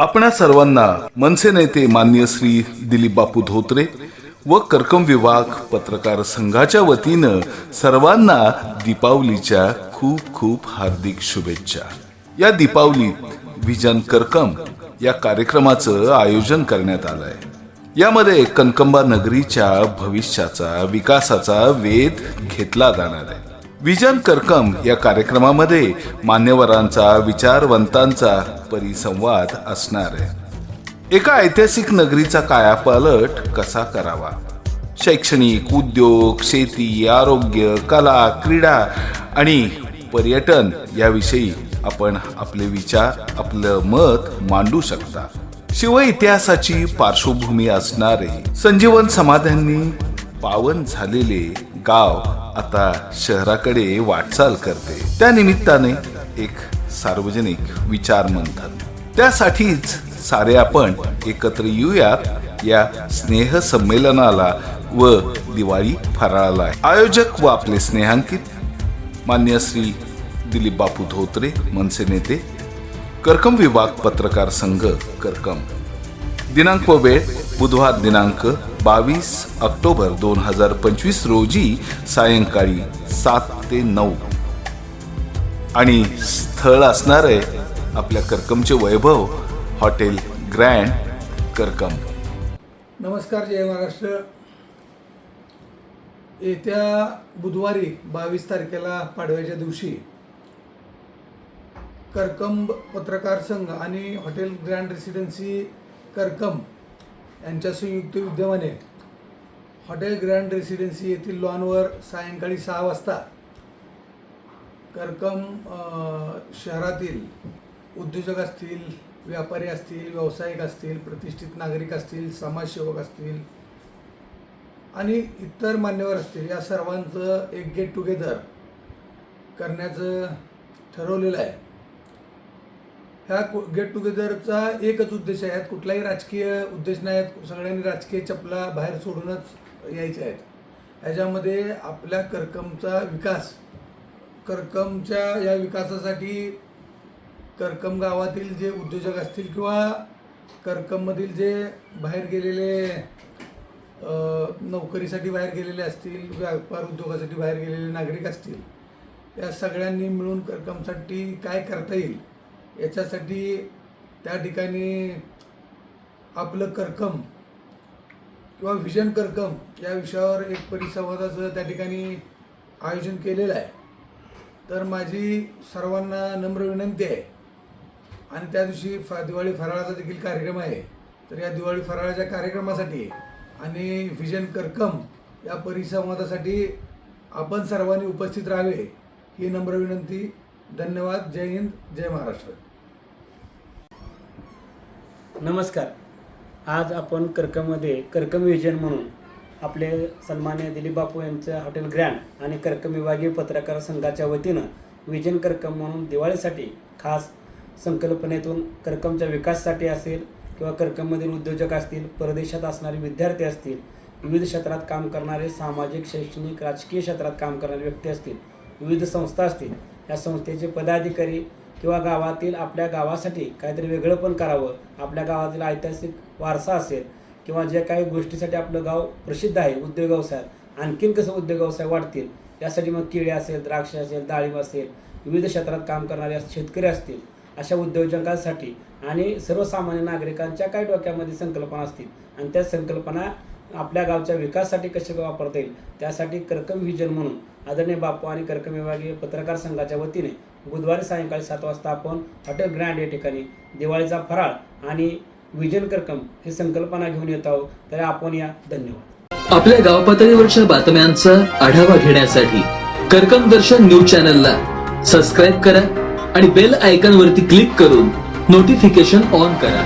आपणा सर्वांना मनसे नेते मान्य श्री दिलीप बापू धोत्रे व कर्कम विभाग पत्रकार संघाच्या वतीनं सर्वांना दीपावलीच्या खूप खूप हार्दिक शुभेच्छा. या दीपावलीत विजन कर्कम या कार्यक्रमाचं आयोजन करण्यात आलं आहे यामध्ये कनकंबा नगरीच्या भविष्याचा विकासाचा वेध घेतला जाणार आहे. विजन कर्कम या कार्यक्रमामध्ये मान्यवरांचा विचारवंतांचा परिसंवाद असणार आहे. एका ऐतिहासिक नगरीचा कायापालट कसा करावा? शैक्षणिक उद्योग शेती आरोग्य कला क्रीडा आणि पर्यटन याविषयी आपण आपले विचार आपलं मत मांडू शकता. शिव इतिहासाची पार्श्वभूमी असणारे संजीवन समाध्यांनी पावन झालेले गाव आता शहराकडे वाटचाल करते. त्या निमित्ताने एक सार्वजनिक विचार मंथन. त्यासाठीच सारे आपण एकत्र येऊयात. या स्नेह संमेलनाला व दिवाळी फराळाला. आयोजक व आपले स्नेहांकित मान्य श्री दिलीप बापू धोत्रे मनसे नेते करकम विभाग पत्रकार संघ करकम. दिनांक व वेळ बुधवार दिनांक बावीस ऑक्टोबर दोन हजार पंचवीस रोजी सायंकाळी सात ते नऊ. आणि स्थळ असणार आहे आपल्या कर्कमचे वैभव हॉटेल ग्रँड कर्कम. नमस्कार जय महाराष्ट्र. येत्या बुधवारी बावीस तारखेला पाडव्याच्या दिवशी करकंब पत्रकार संघ आणि हॉटेल ग्रँड रेसिडेन्सी करकम यांच्या संयुक्त विद्यमाने हॉटेल ग्रँड रेसिडेन्सी येथील लॉनवर सायंकाळी सहा वाजता करकम शहरातील उद्योजक असतील व्यापारी असतील व्यावसायिक असतील प्रतिष्ठित नागरिक असतील समाजसेवक असतील आणि इतर मान्यवर असतील या सर्वांचं एक गेट टुगेदर करण्याचं ठरवलेलं आहे. ह्या गेट टुगेदरचा एकच उद्देश आहे. यात कुठलाही राजकीय उद्देश नाही. आहेत सगळ्यांनी राजकीय चपला बाहेर सोडूनच यायच्या आहेत. ह्याच्यामध्ये आपल्या करकमचा विकास करकमच्या या विकासासाठी करकम गावातील जे उद्योजक असतील किंवा करकममधील जे बाहेर गेलेले नोकरीसाठी बाहेर गेलेले असतील व्यापार उद्योगासाठी बाहेर गेलेले नागरिक असतील या सगळ्यांनी मिळून करकमसाठी काय करता येईल? याच्यासाठी त्या ठिकाणी आपलं करकम किंवा विजन करकम या विषयावर एक परिसंवादाचं त्या ठिकाणी आयोजन केलेलं आहे. तर माझी सर्वांना नम्र विनंती आहे. आणि त्या दिवशी फा दिवाळी फराळाचा देखील कार्यक्रम आहे. तर या दिवाळी फराळाच्या कार्यक्रमासाठी आणि व्हिजन करकम या परिसंवादासाठी आपण सर्वांनी उपस्थित राहावे ही नम्र विनंती. धन्यवाद जय हिंद जय महाराष्ट्र. नमस्कार. आज आपण कर्कममध्ये कर्कम विजन म्हणून आपले सन्मान्य दिलीप बापू यांचं हॉटेल ग्रँड आणि कर्कम विभागीय पत्रकार संघाच्या वतीनं विजन कर्कम म्हणून दिवाळीसाठी खास संकल्पनेतून कर्कमच्या विकासासाठी असेल किंवा कर्कममधील उद्योजक असतील परदेशात असणारे विद्यार्थी असतील विविध क्षेत्रात काम करणारे सामाजिक शैक्षणिक राजकीय क्षेत्रात काम करणारे व्यक्ती असतील विविध संस्था असतील या संस्थेचे पदाधिकारी किंवा गावातील आपल्या गावासाठी काहीतरी वेगळं पण करावं. आपल्या गावातील ऐतिहासिक वारसा असेल किंवा जे काही गोष्टीसाठी आपलं गाव प्रसिद्ध आहे उद्योग व्यवसायात आणखीन कसं उद्योग व्यवसाय वाढतील? यासाठी मग केळी असेल द्राक्ष असेल डाळिंब असेल विविध क्षेत्रात काम करणारे शेतकरी असतील अशा उद्योजकांसाठी आणि सर्वसामान्य नागरिकांच्या काय डोक्यामध्ये संकल्पना असतील? आणि त्या संकल्पना आपल्या गावच्या विकासासाठी कसे वापरता येईल त्यासाठी कर्कम व्हिजन म्हणून आदरणीय बापू आणि कर्कम विभागीय पत्रकार संघाच्या वतीने बुधवारी सायंकाळी सात वाजता आपण हॉटेल ग्रँड या ठिकाणी दिवाळीचा फराळ आणि विजन कर्कम ही संकल्पना घेऊन येत आहोत. तर आपण या धन्यवाद. आपल्या गाव पातळीवरच्या बातम्यांचा आढावा घेण्यासाठी कर्कम दर्शन न्यूज चॅनलला सबस्क्राईब करा आणि बेल आयकॉनवरती क्लिक करून नोटिफिकेशन ऑन करा.